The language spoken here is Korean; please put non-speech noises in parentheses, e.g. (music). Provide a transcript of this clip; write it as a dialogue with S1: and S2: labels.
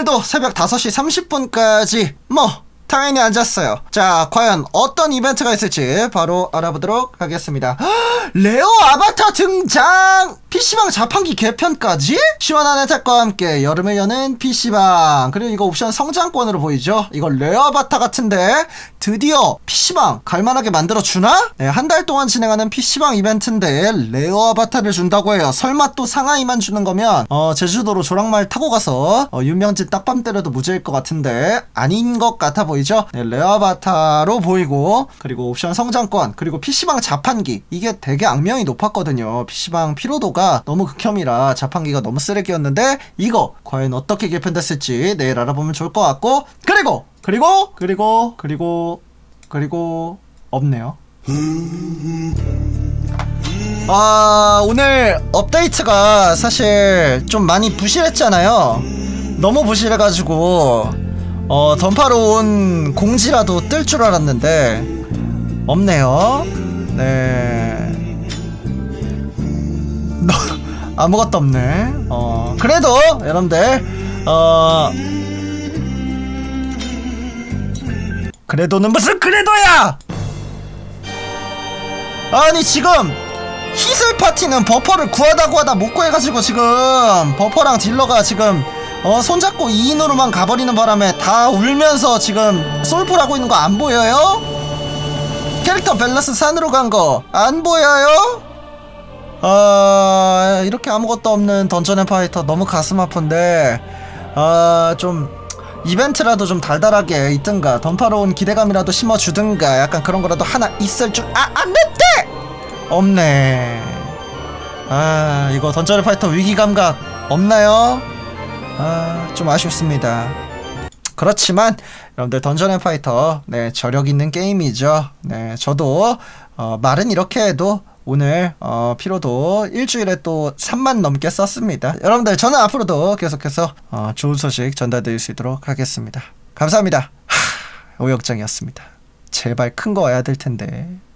S1: 오늘도 새벽 5시 30분까지 뭐 당연히 앉았어요. 자, 과연 어떤 이벤트가 있을지 바로 알아보도록 하겠습니다. (gasps) 헉, 레어 아바타 등장! PC방 자판기 개편까지? 시원한 혜택과 함께 여름을 여는 PC방. 그리고 이거 옵션 성장권으로 보이죠? 이거 레어 아바타 같은데 드디어 PC방 갈만하게 만들어주나? 네, 한 달 동안 진행하는 PC방 이벤트인데 레어 아바타를 준다고 해요. 설마 또 상하이만 주는 거면 어, 제주도로 조랑말 타고 가서 어, 유명진 딱밤 때려도 무죄일 것 같은데 아닌 것 같아 보이죠? 네, 레어 아바타로 보이고 그리고 옵션 성장권 그리고 PC방 자판기 이게 되게 악명이 높았거든요. PC방 피로도가 너무 극혐이라 자판기가 너무 쓰레기였는데 이거 과연 어떻게 개편됐을지 내일 알아보면 좋을 것 같고 그리고 그리고 그리고 그리고 그리고 없네요. 아, 오늘 업데이트가 사실 좀 많이 부실했잖아요. 너무 부실해가지고, 어, 던파로 온 공지라도 뜰 줄 알았는데, 없네요. 네. 너, 아무것도 없네. 어, 그래도, 여러분들, 어, 그래도는 무슨 그래도야! 아니 지금 희슬 파티는 버퍼를 구하다고 하다 못 구해가지고 지금 버퍼랑 딜러가 지금 어 손잡고 2인으로만 가버리는 바람에 다 울면서 지금 솔플 하고 있는 거 안 보여요? 캐릭터 밸런스 산으로 간 거 안 보여요? 아 이렇게 아무것도 없는 던전 앤 파이터 너무 가슴 아픈데 아좀 이벤트라도 좀 달달하게 있든가 던파로 온 기대감이라도 심어주든가 약간 그런 거라도 하나 있을 줄 아, 안됐대 없네. 아 이거 던전 앤 파이터 위기 감각 없나요? 아 좀 아쉽습니다. 그렇지만 여러분들 던전 앤 파이터 네 저력 있는 게임이죠. 네 저도 어, 말은 이렇게 해도 오늘 어, 피로도 일주일에 또 3만 넘게 썼습니다. 여러분들 저는 앞으로도 계속해서 어, 좋은 소식 전달드릴 수 있도록 하겠습니다. 감사합니다. 하, 오역장이었습니다. 제발 큰 거 와야 될 텐데